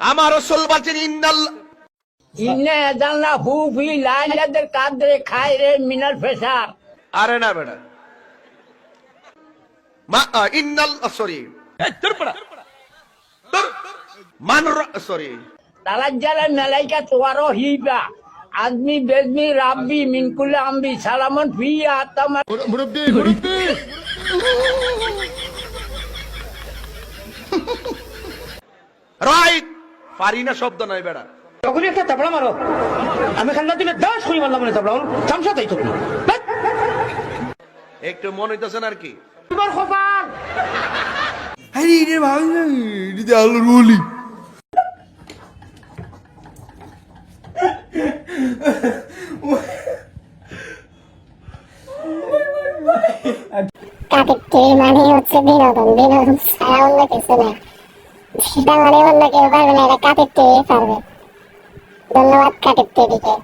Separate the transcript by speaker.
Speaker 1: আমার রসুল বলছেন ইন্নাল
Speaker 2: ইন্নে জানলা হু ফি লাইলাদের কাদরে খায়রে মিনাল ফেসার।
Speaker 1: আরে না বেটা। মা ইন্নাল সরি। মান সরি।
Speaker 2: তালাজ্জালা মালাইকা তোয়ারো হিবা। আদমি বেদমি রাব্বি মিনকুল আম্বি সালামন ফিয়া তামা
Speaker 1: রাইট পারি না শব্দ নাই বেটা
Speaker 3: তখনই একটা তাবড়া মারো আমি খান্না দিলে দাস করি মারলাম মানে তাবড়া চামচা তাই তুমি
Speaker 1: একটু মনে হইতেছেন আর কি।
Speaker 3: তোমার কপাল
Speaker 4: আরে এটা ভালো না এটা
Speaker 5: টিভি মানে হচ্ছে বিনোদন? বিনোদন ছাড়া অন্য কিছু না মানে অন্য কেউ পারবে না এটা কাটির টিভি পারবে ধন্যবাদ কাটির টিভিকে